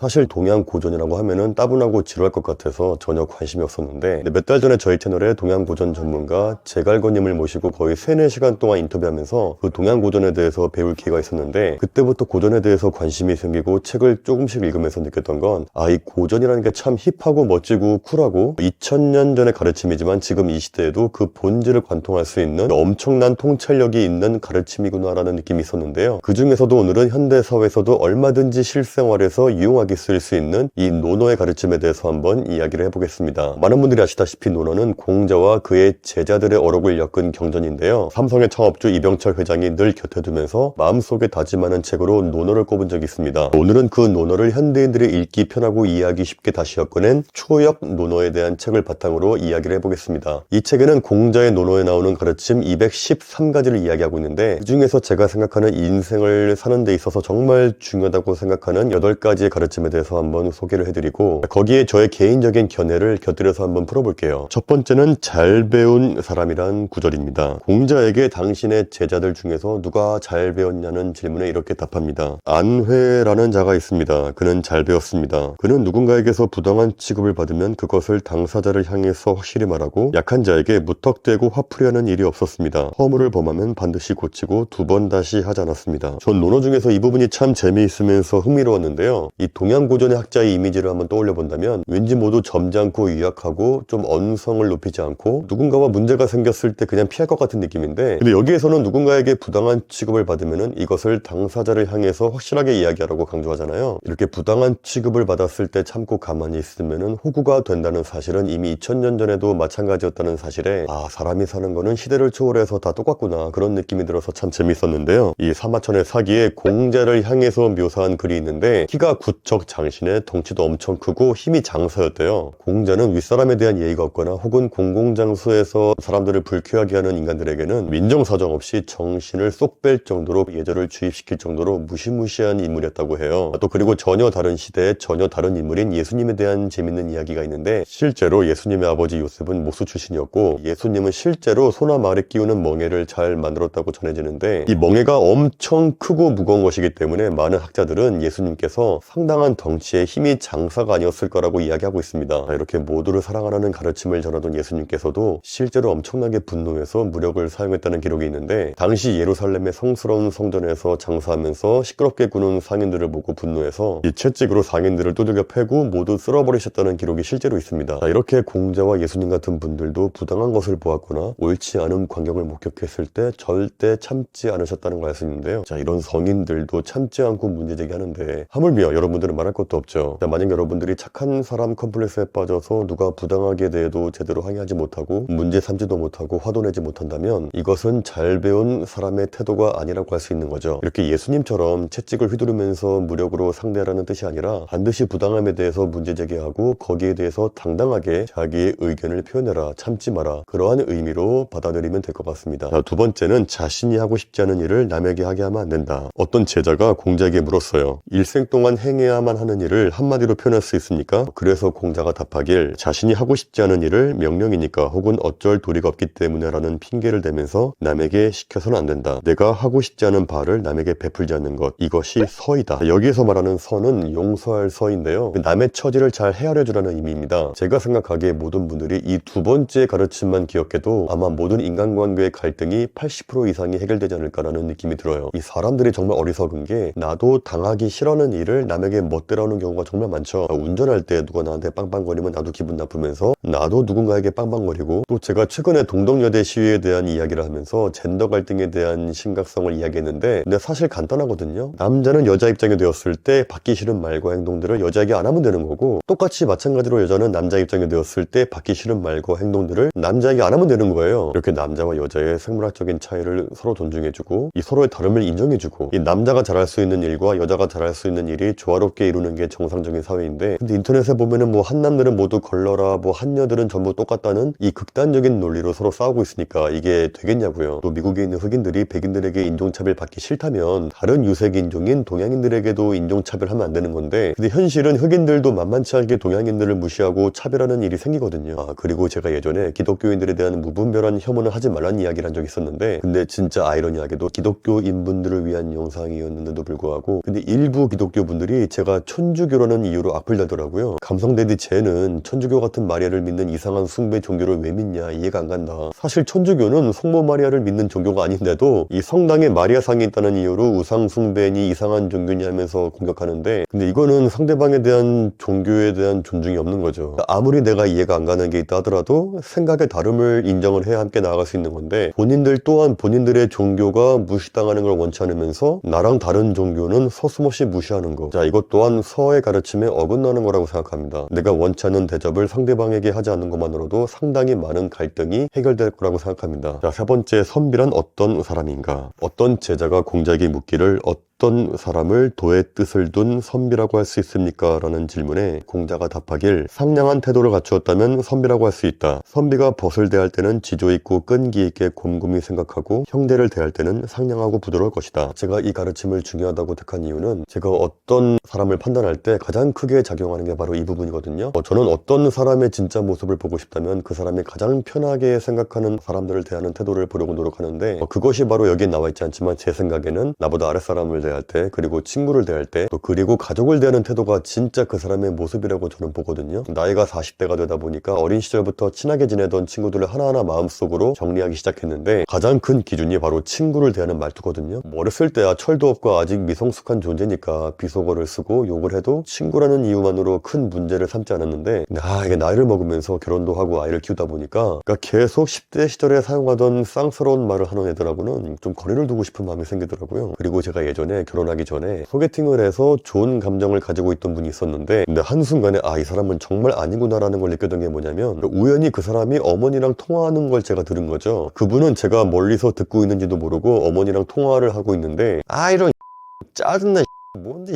사실 동양 고전이라고 하면은 따분하고 지루할 것 같아서 전혀 관심이 없었는데 몇 달 전에 저희 채널에 동양 고전 전문가 제갈거님을 모시고 거의 3, 4시간 동안 인터뷰하면서 그 동양 고전에 대해서 배울 기회가 있었는데 그때부터 고전에 대해서 관심이 생기고 책을 조금씩 읽으면서 느꼈던 건 아 이 고전이라는 게 참 힙하고 멋지고 쿨하고 2000년 전의 가르침이지만 지금 이 시대에도 그 본질을 관통할 수 있는 엄청난 통찰력이 있는 가르침이구나라는 느낌이 있었는데요. 그 중에서도 오늘은 현대 사회에서도 얼마든지 실생활에서 유용하게 쓸 수 있는 이 논어의 가르침에 대해서 한번 이야기를 해보겠습니다. 많은 분들이 아시다시피 논어는 공자와 그의 제자들의 어록을 엮은 경전인데요. 삼성의 창업주 이병철 회장이 늘 곁에 두면서 마음속에 다짐하는 책으로 논어를 꼽은 적이 있습니다. 오늘은 그 논어를 현대인들이 읽기 편하고 이해하기 쉽게 다시 엮어낸 초역 논어에 대한 책을 바탕으로 이야기를 해보겠습니다. 이 책에는 공자의 논어에 나오는 가르침 213가지를 이야기하고 있는데 그 중에서 제가 생각하는 인생을 사는 데 있어서 정말 중요하다고 생각하는 8가지의 가르침 에 대해서 한번 소개를 해드리고 거기에 저의 개인적인 견해를 곁들여서 한번 풀어볼게요. 첫 번째는 잘 배운 사람이란 구절입니다. 공자에게 당신의 제자들 중에서 누가 잘 배웠냐는 질문에 이렇게 답합니다. 안회라는 자가 있습니다. 그는 잘 배웠습니다. 그는 누군가에게서 부당한 취급을 받으면 그것을 당사자를 향해서 확실히 말하고 약한 자에게 무턱대고 화풀이하는 일이 없었습니다. 허물을 범하면 반드시 고치고 두 번 다시 하지 않았습니다. 전 논어 중에서 이 부분이 참 재미있으면서 흥미로웠는데요. 이 동양 고전의 학자의 이미지를 한번 떠올려 본다면 왠지 모두 점잖고 유약하고 좀 언성을 높이지 않고 누군가와 문제가 생겼을 때 그냥 피할 것 같은 느낌인데 근데 여기에서는 누군가에게 부당한 취급을 받으면은 이것을 당사자를 향해서 확실하게 이야기하라고 강조하잖아요. 이렇게 부당한 취급을 받았을 때 참고 가만히 있으면은 호구가 된다는 사실은 이미 2000년 전에도 마찬가지였다는 사실에 아 사람이 사는 거는 시대를 초월해서 다 똑같구나 그런 느낌이 들어서 참 재밌었는데요. 이 사마천의 사기에 공자를 향해서 묘사한 글이 있는데 키가 구척 장신에 덩치도 엄청 크고 힘이 장사였대요. 공자는 윗사람에 대한 예의가 없거나 혹은 공공장소에서 사람들을 불쾌하게 하는 인간들에게는 민정사정 없이 정신을 쏙 뺄 정도로 예절을 주입시킬 정도로 무시무시한 인물이었다고 해요. 또 그리고 전혀 다른 시대에 전혀 다른 인물인 예수님에 대한 재밌는 이야기가 있는데 실제로 예수님의 아버지 요셉은 모수 출신이었고 예수님은 실제로 소나 말에 끼우는 멍에를 잘 만들었다고 전해지는데 이 멍에가 엄청 크고 무거운 것이기 때문에 많은 학자들은 예수님께서 상당한 덩치에 힘이 장사가 아니었을 거라고 이야기하고 있습니다. 자, 이렇게 모두를 사랑하라는 가르침을 전하던 예수님께서도 실제로 엄청나게 분노해서 무력을 사용했다는 기록이 있는데 당시 예루살렘의 성스러운 성전에서 장사하면서 시끄럽게 구는 상인들을 보고 분노해서 이 채찍으로 상인들을 두들겨 패고 모두 쓸어버리셨다는 기록이 실제로 있습니다. 자, 이렇게 공자와 예수님 같은 분들도 부당한 것을 보았거나 옳지 않은 광경을 목격했을 때 절대 참지 않으셨다는 있는데요. 자, 이런 성인들도 참지 않고 문제 제기하는데 하물며 여러분들은 말할 것도 없죠. 자, 만약 여러분들이 착한 사람 컴플렉스에 빠져서 누가 부당하게 대해도 제대로 항의하지 못하고 문제 삼지도 못하고 화도 내지 못한다면 이것은 잘 배운 사람의 태도가 아니라고 할 수 있는 거죠. 이렇게 예수님처럼 채찍을 휘두르면서 무력으로 상대하라는 뜻이 아니라 반드시 부당함에 대해서 문제 제기하고 거기에 대해서 당당하게 자기의 의견을 표현해라 참지 마라 그러한 의미로 받아들이면 될 것 같습니다. 자, 두 번째는 자신이 하고 싶지 않은 일을 남에게 하게 하면 안 된다. 어떤 제자가 공자에게 물었어요. 일생 동안 행해야 만 하는 일을 한마디로 표현할 수 있습니까? 그래서 공자가 답하길 자신이 하고 싶지 않은 일을 명령이니까 혹은 어쩔 도리가 없기 때문에라는 핑계를 대면서 남에게 시켜서는 안 된다. 내가 하고 싶지 않은 바를 남에게 베풀지 않는 것 이것이 서이다. 여기에서 말하는 서는 용서할 서인데요. 남의 처지를 잘 헤아려 주라는 의미입니다. 제가 생각하기에 모든 분들이 이 두 번째 가르침만 기억해도 아마 모든 인간관계의 갈등이 80% 이상이 해결되지 않을까라는 느낌이 들어요. 이 사람들이 정말 어리석은 게 나도 당하기 싫어하는 일을 남에게 멋대로 하는 경우가 정말 많죠. 운전할 때 누가 나한테 빵빵거리면 나도 기분 나쁘면서 나도 누군가에게 빵빵거리고 또 제가 최근에 동덕여대 시위에 대한 이야기를 하면서 젠더 갈등에 대한 심각성을 이야기했는데 근데 사실 간단하거든요. 남자는 여자 입장이 되었을 때 받기 싫은 말과 행동들을 여자에게 안 하면 되는 거고 똑같이 마찬가지로 여자는 남자 입장이 되었을 때 받기 싫은 말과 행동들을 남자에게 안 하면 되는 거예요. 이렇게 남자와 여자의 생물학적인 차이를 서로 존중해주고 이 서로의 다름을 인정해주고 이 남자가 잘할 수 있는 일과 여자가 잘할 수 있는 일이 조화롭게 이루는 게 정상적인 사회인데 근데 인터넷에 보면은 뭐 한남들은 모두 걸러라 뭐 한여들은 전부 똑같다는 이 극단적인 논리로 서로 싸우고 있으니까 이게 되겠냐고요. 또 미국에 있는 흑인들이 백인들에게 인종차별 받기 싫다면 다른 유색 인종인 동양인들에게도 인종차별하면 안 되는 건데 근데 현실은 흑인들도 만만치 않게 동양인들을 무시하고 차별하는 일이 생기거든요. 아, 그리고 제가 예전에 기독교인들에 대한 무분별한 혐오는 하지 말라는 이야기를 한 적이 있었는데 근데 진짜 아이러니하게도 기독교인 분들을 위한 영상이었는데도 불구하고 근데 일부 기독교 분들이 제가 게다가 천주교라는 이유로 악플 달더라고요. 감성데디 쟤는 천주교 같은 마리아를 믿는 이상한 숭배 종교를 왜 믿냐 이해가 안 간다. 사실 천주교는 성모 마리아를 믿는 종교가 아닌데도 이 성당에 마리아상이 있다는 이유로 우상 숭배니 이상한 종교니 하면서 공격하는데 근데 이거는 상대방에 대한 종교에 대한 존중이 없는 거죠. 아무리 내가 이해가 안 가는 게 있다 하더라도 생각의 다름을 인정을 해야 함께 나아갈 수 있는 건데 본인들 또한 본인들의 종교가 무시당하는 걸 원치 않으면서 나랑 다른 종교는 서슴없이 무시하는 거. 자, 이것 또한 서의 가르침에 어긋나는 거라고 생각합니다. 내가 원치 않는 대접을 상대방에게 하지 않는 것만으로도 상당히 많은 갈등이 해결될 거라고 생각합니다. 자, 세 번째 선비란 어떤 사람인가? 어떤 제자가 공자에게 묻기를 어떤 사람을 도의 뜻을 둔 선비라고 할 수 있습니까? 라는 질문에 공자가 답하길 상냥한 태도를 갖추었다면 선비라고 할 수 있다. 선비가 벗을 대할 때는 지조 있고 끈기 있게 곰곰이 생각하고 형제를 대할 때는 상냥하고 부드러울 것이다. 제가 이 가르침을 중요하다고 택한 이유는 제가 어떤 사람을 판단할 때 가장 크게 작용하는 게 바로 이 부분이거든요. 어, 저는 어떤 사람의 진짜 모습을 보고 싶다면 그 사람이 가장 편하게 생각하는 사람들을 대하는 태도를 보려고 노력하는데 어, 그것이 바로 여기에 나와 있지 않지만 제 생각에는 나보다 아랫사람을 대할 때 그리고 친구를 대할 때 또 그리고 가족을 대하는 태도가 진짜 그 사람의 모습이라고 저는 보거든요. 나이가 40대가 되다 보니까 어린 시절부터 친하게 지내던 친구들을 하나하나 마음속으로 정리하기 시작했는데 가장 큰 기준이 바로 친구를 대하는 말투거든요. 뭐 어렸을 때야 철도 없고 아직 미성숙한 존재니까 비속어를 쓰고 욕을 해도 친구라는 이유만으로 큰 문제를 삼지 않았는데 아 이게 나이를 먹으면서 결혼도 하고 아이를 키우다 보니까 그러니까 계속 10대 시절에 사용하던 쌍스러운 말을 하는 애들하고는 좀 거리를 두고 싶은 마음이 생기더라고요. 그리고 제가 예전에 결혼하기 전에 소개팅을 해서 좋은 감정을 가지고 있던 분이 있었는데 근데 한순간에 아 이 사람은 정말 아니구나라는 걸 느꼈던 게 뭐냐면 우연히 그 사람이 어머니랑 통화하는 걸 제가 들은 거죠. 그분은 제가 멀리서 듣고 있는지도 모르고 어머니랑 통화를 하고 있는데 아 이런 짜증나 뭔데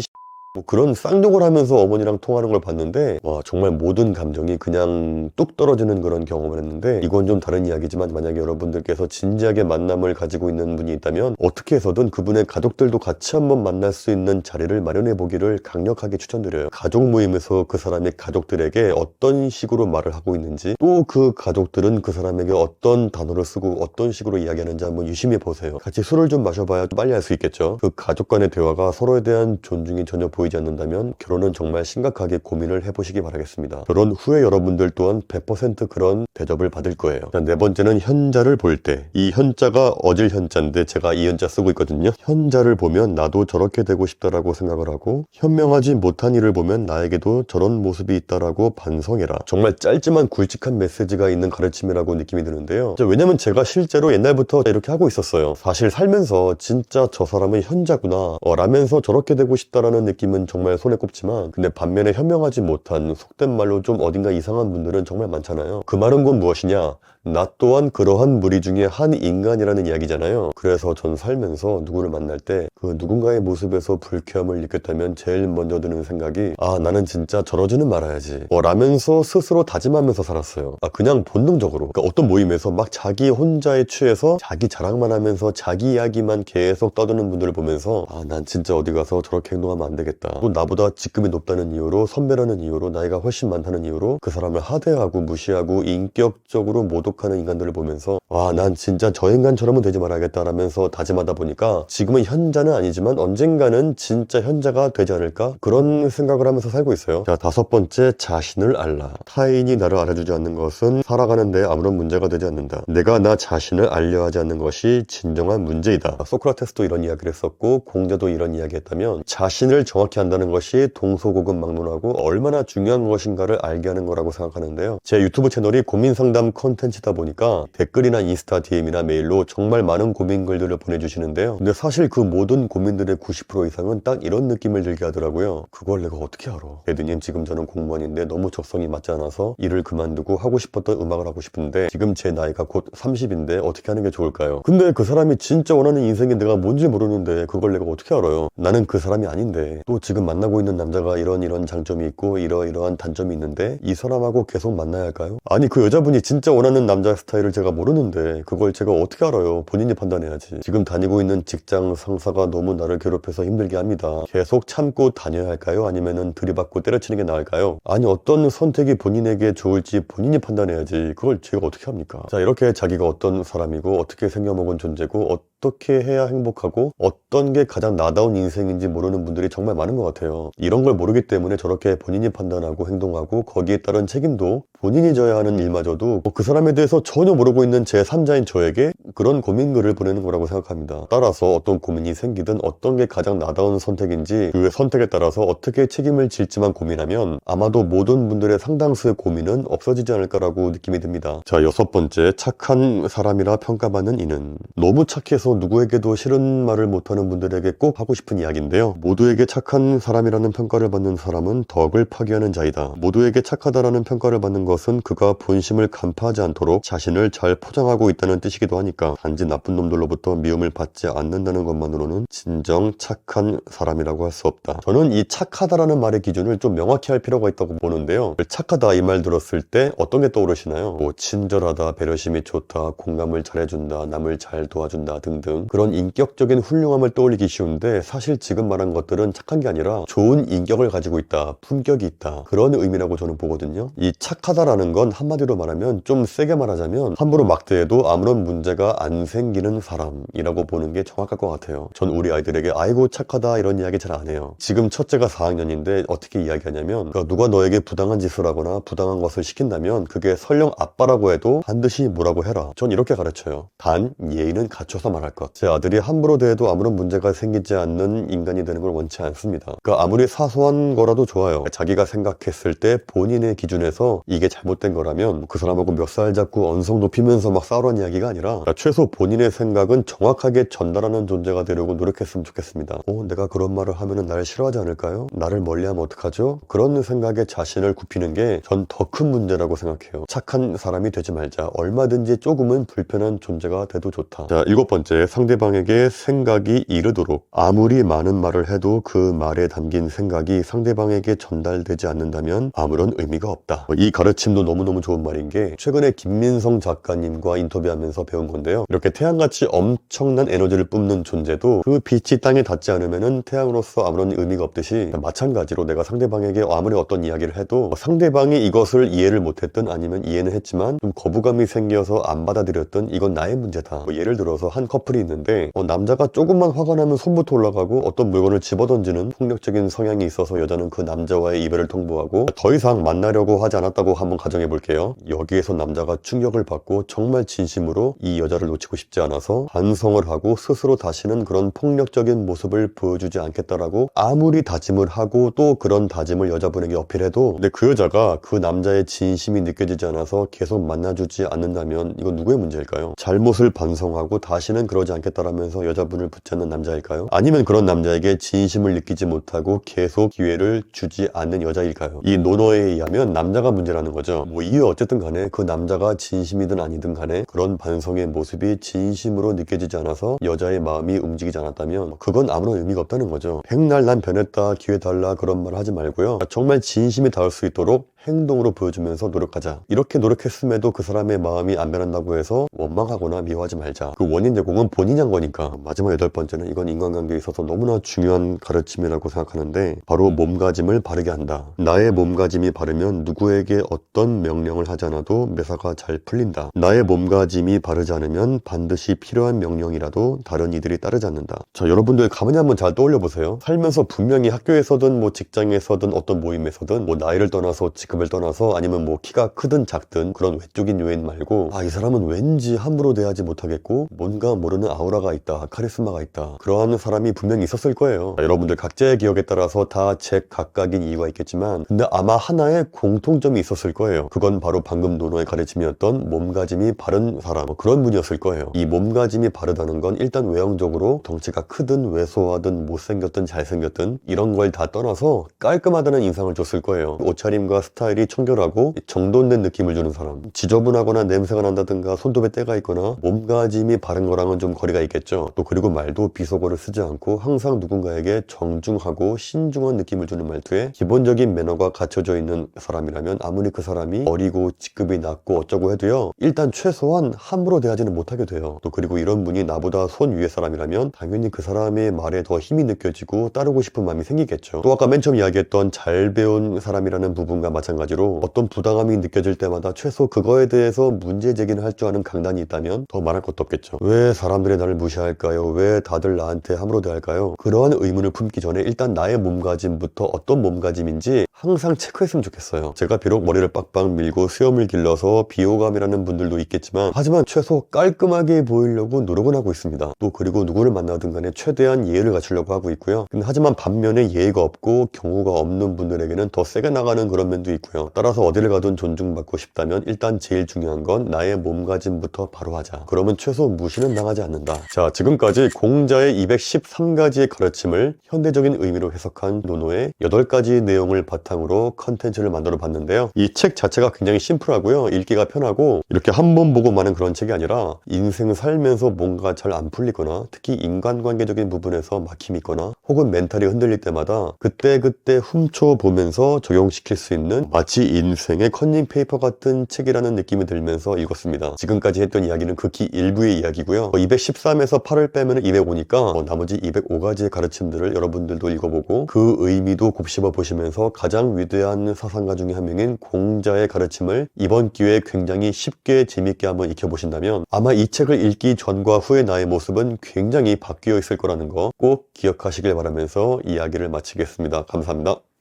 뭐 그런 쌍욕을 하면서 어머니랑 통화하는 걸 봤는데 와 정말 모든 감정이 그냥 뚝 떨어지는 그런 경험을 했는데 이건 좀 다른 이야기지만 만약에 여러분들께서 진지하게 만남을 가지고 있는 분이 있다면 어떻게 해서든 그분의 가족들도 같이 한번 만날 수 있는 자리를 마련해 보기를 강력하게 추천드려요. 가족 모임에서 그 사람의 가족들에게 어떤 식으로 말을 하고 있는지 또 그 가족들은 그 사람에게 어떤 단어를 쓰고 어떤 식으로 이야기하는지 한번 유심히 보세요. 같이 술을 좀 마셔봐야 빨리 알수 있겠죠? 그 가족 간의 대화가 서로에 대한 존중이 전혀 보이지 않는다면 결혼은 정말 심각하게 고민을 해보시기 바라겠습니다. 결혼 후에 여러분들 또한 100% 그런 대접을 받을 거예요. 자, 네 번째는 현자를 볼 때. 이 현자가 어질 현자인데 제가 이 현자 쓰고 있거든요. 현자를 보면 나도 저렇게 되고 싶다라고 생각을 하고 현명하지 못한 일을 보면 나에게도 저런 모습이 있다라고 반성해라. 정말 짧지만 굵직한 메시지가 있는 가르침이라고 느낌이 드는데요. 자, 왜냐면 제가 실제로 옛날부터 이렇게 하고 있었어요. 사실 살면서 진짜 저 사람은 현자구나 어, 라면서 저렇게 되고 싶다라는 느낌 은 정말 손에 꼽지만 근데 반면에 현명하지 못한 속된 말로 좀 어딘가 이상한 분들은 정말 많잖아요. 그 말은 곧 무엇이냐? 나 또한 그러한 무리 중에 한 인간이라는 이야기잖아요. 그래서 전 살면서 누구를 만날 때 그 누군가의 모습에서 불쾌함을 느꼈다면 제일 먼저 드는 생각이 아 나는 진짜 저러지는 말아야지 어, 라면서 스스로 다짐하면서 살았어요. 아 그냥 본능적으로 그러니까 어떤 모임에서 막 자기 혼자에 취해서 자기 자랑만 하면서 자기 이야기만 계속 떠드는 분들을 보면서 아 난 진짜 어디 가서 저렇게 행동하면 안 되겠다. 또 나보다 직급이 높다는 이유로 선배라는 이유로 나이가 훨씬 많다는 이유로 그 사람을 하대하고 무시하고 인격적으로 모독 하는 인간들을 보면서 와 난 진짜 저 인간처럼은 되지 말아야겠다라면서 다짐하다 보니까 지금은 현자는 아니지만 언젠가는 진짜 현자가 되지 않을까 그런 생각을 하면서 살고 있어요. 자 다섯 번째 자신을 알라. 타인이 나를 알아주지 않는 것은 살아가는데 아무런 문제가 되지 않는다. 내가 나 자신을 알려 하지 않는 것이 진정한 문제이다. 소크라테스도 이런 이야기를 했었고 공자도 이런 이야기 했다면 자신을 정확히 안다는 것이 동서고금 막론하고 얼마나 중요한 것인가를 알게 하는 거라고 생각하는데요. 제 유튜브 채널이 고민 상담 컨텐츠 다 보니까 댓글이나 인스타 DM이나 메일로 정말 많은 고민 글들을 보내주시는데요. 근데 사실 그 모든 고민들의 90% 이상은 딱 이런 느낌을 들게 하더라고요. 그걸 내가 어떻게 알아? 대드님 지금 저는 공무원인데 너무 적성이 맞지 않아서 일을 그만두고 하고 싶었던 음악을 하고 싶은데 지금 제 나이가 곧 30인데 어떻게 하는 게 좋을까요? 근데 그 사람이 진짜 원하는 인생이 내가 뭔지 모르는데 그걸 내가 어떻게 알아요? 나는 그 사람이 아닌데 또 지금 만나고 있는 남자가 이런 이런 장점이 있고 이러이러한 단점이 있는데 이 사람하고 계속 만나야 할까요? 아니 그 여자분이 진짜 원하는 남자 스타일을 제가 모르는데 그걸 제가 어떻게 알아요? 본인이 판단해야지. 지금 다니고 있는 직장 상사가 너무 나를 괴롭혀서 힘들게 합니다. 계속 참고 다녀야 할까요? 아니면은 들이받고 때려치는 게 나을까요? 아니 어떤 선택이 본인에게 좋을지 본인이 판단해야지. 그걸 제가 어떻게 합니까? 자 이렇게 자기가 어떤 사람이고 어떻게 생겨먹은 존재고 어떻게 해야 행복하고 어떤 게 가장 나다운 인생인지 모르는 분들이 정말 많은 것 같아요. 이런 걸 모르기 때문에 저렇게 본인이 판단하고 행동하고 거기에 따른 책임도 본인이 져야 하는 일마저도 뭐그 사람에 대해서 전혀 모르고 있는 제3자인 저에게 그런 고민글을 보내는 거라고 생각합니다. 따라서 어떤 고민이 생기든 어떤 게 가장 나다운 선택인지 그 선택에 따라서 어떻게 책임을 질지만 고민하면 아마도 모든 분들의 상당수의 고민은 없어지지 않을까라고 느낌이 듭니다. 자, 여섯 번째, 착한 사람이라 평가받는 이는 너무 착해서 누구에게도 싫은 말을 못하는 분들에게 꼭 하고 싶은 이야기인데요. 모두에게 착한 사람이라는 평가를 받는 사람은 덕을 파괴하는 자이다. 모두에게 착하다라는 평가를 받는 것은 그가 본심을 간파하지 않도록 자신을 잘 포장하고 있다는 뜻이기도 하니까 단지 나쁜 놈들로부터 미움을 받지 않는다는 것만으로는 진정 착한 사람이라고 할 수 없다. 저는 이 착하다라는 말의 기준을 좀 명확히 할 필요가 있다고 보는데요. 착하다 이 말 들었을 때 어떤 게 떠오르시나요? 뭐 친절하다, 배려심이 좋다, 공감을 잘해준다, 남을 잘 도와준다 등등 그런 인격적인 훌륭함을 떠올리기 쉬운데 사실 지금 말한 것들은 착한 게 아니라 좋은 인격을 가지고 있다, 품격이 있다 그런 의미라고 저는 보거든요. 이 착하다라는 건 한마디로 말하면 좀 세게 말하자면 함부로 막대해도 아무런 문제가 안 생기는 사람이라고 보는 게 정확할 것 같아요. 전 우리 아이들에게 아이고 착하다 이런 이야기 잘 안 해요. 지금 첫째가 4학년인데 어떻게 이야기하냐면 그러니까 누가 너에게 부당한 짓을 하거나 부당한 것을 시킨다면 그게 설령 아빠라고 해도 반드시 뭐라고 해라. 전 이렇게 가르쳐요. 단 예의는 갖춰서 말할 것. 제 아들이 함부로 대해도 아무런 문제가 생기지 않는 인간이 되는 걸 원치 않습니다. 그러니까 아무리 사소한 거라도 좋아요. 자기가 생각했을 때 본인의 기준에서 이게 잘못된 거라면 그 사람하고 몇 살 잡고 언성 높이면서 막 싸우는 이야기가 아니라 그러니까 최소 본인의 생각은 정확하게 전달하는 존재가 되려고 노력했으면 좋겠습니다. 어, 내가 그런 말을 하면은 나를 싫어하지 않을까요? 나를 멀리하면 어떡하죠? 그런 생각에 자신을 굽히는 게 전 더 큰 문제라고 생각해요. 착한 사람이 되지 말자. 얼마든지 조금은 불편한 존재가 돼도 좋다. 자, 일곱 번째. 상대방에게 생각이 이르도록 아무리 많은 말을 해도 그 말에 담긴 생각이 상대방에게 전달되지 않는다면 아무런 의미가 없다. 이 가르침도 너무너무 좋은 말인 게 최근에 김민성 작가님과 인터뷰하면서 배운 건데요. 이렇게 태양같이 엄청난 에너지를 뿜는 존재도 그 빛이 땅에 닿지 않으면은 태양으로서 아무런 의미가 없듯이 마찬가지로 내가 상대방에게 아무리 어떤 이야기를 해도 상대방이 이것을 이해를 못했든 아니면 이해는 했지만 좀 거부감이 생겨서 안 받아들였든 이건 나의 문제다. 뭐 예를 들어서 한 커플이 있는데 어, 남자가 조금만 화가 나면 손부터 올라가고 어떤 물건을 집어던지는 폭력적인 성향이 있어서 여자는 그 남자와의 이별을 통보하고 더 이상 만나려고 하지 않았다고 한번 가정해 볼게요. 여기에서 남자가 충격을 받고 정말 진심으로 이 여자를 놓치고 싶지 않아서 반성을 하고 스스로 다시는 그런 폭력적인 모습을 보여주지 않겠다라고 아무리 다짐을 하고 또 그런 다짐을 여자분에게 어필해도 근데 그 여자가 그 남자의 진심이 느껴지지 않아서 계속 만나주지 않는다면 이건 누구의 문제일까요? 잘못을 반성하고 다시는 그러지 않겠다라면서 여자분을 붙잡는 남자일까요? 아니면 그런 남자에게 진심을 느끼지 못하고 계속 기회를 주지 않는 여자일까요? 이 논어에 의하면 남자가 문제라는 거죠. 뭐 이유 어쨌든 간에 그 남자가 진심이든 아니든 간에 그런 반성의 모습이 진심으로 느껴지지 않아서 여자의 마음이 움직이지 않았다면 그건 아무런 의미가 없다는 거죠. 백날 난 변했다 기회 달라 그런 말 하지 말고요. 정말 진심이 닿을 수 있도록 행동으로 보여주면서 노력하자. 이렇게 노력했음에도 그 사람의 마음이 안 변한다고 해서 원망하거나 미워하지 말자. 그 원인 제공은 본인이 한 거니까. 마지막 여덟 번째는 이건 인간관계에 있어서 너무나 중요한 가르침이라고 생각하는데 바로 몸가짐을 바르게 한다. 나의 몸가짐이 바르면 누구에게 어떤 명령을 하지 않아도 매사가 잘 풀린다. 나의 몸가짐이 바르지 않으면 반드시 필요한 명령이라도 다른 이들이 따르지 않는다. 자, 여러분들 가만히 한번 잘 떠올려 보세요. 살면서 분명히 학교에서든 뭐 직장에서든 어떤 모임에서든 뭐 나이를 떠나서 직급을 떠나서 아니면 뭐 키가 크든 작든 그런 외적인 요인 말고 아 이 사람은 왠지 함부로 대하지 못하겠고 뭔가 모르는 아우라가 있다 카리스마가 있다 그러한 사람이 분명히 있었을 거예요. 자, 여러분들 각자의 기억에 따라서 다 제 각각인 이유가 있겠지만 근데 아마 하나의 공통점이 있었을 거예요. 그건 바로 방금 노노의 가르침이었던 몸가짐이 바른 사람 뭐 그런 분이었을 거예요. 이 몸가짐이 바르다는 건 일단 외형적으로 덩치가 크든 왜소하든 못생겼든 잘생겼든 이런 걸 다 떠나서 깔끔하다는 인상을 줬을 거예요. 옷차림과 스타일이 청결하고 정돈된 느낌을 주는 사람 지저분하거나 냄새가 난다든가 손톱에 때가 있거나 몸가짐이 바른 거랑은 좀 거리가 있겠죠? 또 그리고 말도 비속어를 쓰지 않고 항상 누군가에게 정중하고 신중한 느낌을 주는 말투에 기본적인 매너가 갖춰져 있는 사람이라면 아무리 그 사람이 어리고 직급이 낮고 어쩌고 해도요 일단 최소한 함부로 대하지는 못하게 돼요. 또 그리고 이런 분이 나보다 손 위의 사람이라면 당연히 그 사람의 말에 더 힘이 느껴지고 따르고 싶은 마음이 생기겠죠. 또 아까 맨 처음 이야기했던 잘 배운 사람이라는 부분과 마찬가지로 어떤 부당함이 느껴질 때마다 최소 그거에 대해서 문제 제기는 할줄 아는 강단이 있다면 더 말할 것도 없겠죠. 왜 사람 들이 나를 무시할까요? 왜 다들 나한테 함부로 대할까요? 그러한 의문을 품기 전에 일단 나의 몸가짐부터 어떤 몸가짐인지 항상 체크했으면 좋겠어요. 제가 비록 머리를 빡빡 밀고 수염을 길러서 비호감이라는 분들도 있겠지만 하지만 최소 깔끔하게 보이려고 노력은 하고 있습니다. 또 그리고 누구를 만나든 간에 최대한 예의를 갖추려고 하고 있고요. 하지만 반면에 예의가 없고 경우가 없는 분들에게는 더 세게 나가는 그런 면도 있고요. 따라서 어디를 가든 존중받고 싶다면 일단 제일 중요한 건 나의 몸가짐부터 바로 하자. 그러면 최소 무시는 당하지 않는다. 자, 지금까지 공자의 213가지의 가르침을 현대적인 의미로 해석한 노노의 8가지 내용을 바탕으로 컨텐츠를 만들어 봤는데요. 이 책 자체가 굉장히 심플하고요. 읽기가 편하고 이렇게 한 번 보고 마는 그런 책이 아니라 인생 살면서 뭔가 잘 안 풀리거나 특히 인간관계적인 부분에서 막힘이 있거나 혹은 멘탈이 흔들릴 때마다 그때그때 훔쳐보면서 적용시킬 수 있는 마치 인생의 컨닝 페이퍼 같은 책이라는 느낌이 들면서 읽었습니다. 지금까지 했던 이야기는 극히 일부의 이야기고요. 213에서 8을 빼면 205니까 나머지 205가지의 가르침들을 여러분들도 읽어보고 그 의미도 곱씹어 보시면서 가장 위대한 사상가 중에 한 명인 공자의 가르침을 이번 기회에 굉장히 쉽게 재밌게 한번 익혀보신다면 아마 이 책을 읽기 전과 후의 나의 모습은 굉장히 바뀌어 있을 거라는 거 꼭 기억하시길 바라면서 이야기를 마치겠습니다. 감사합니다.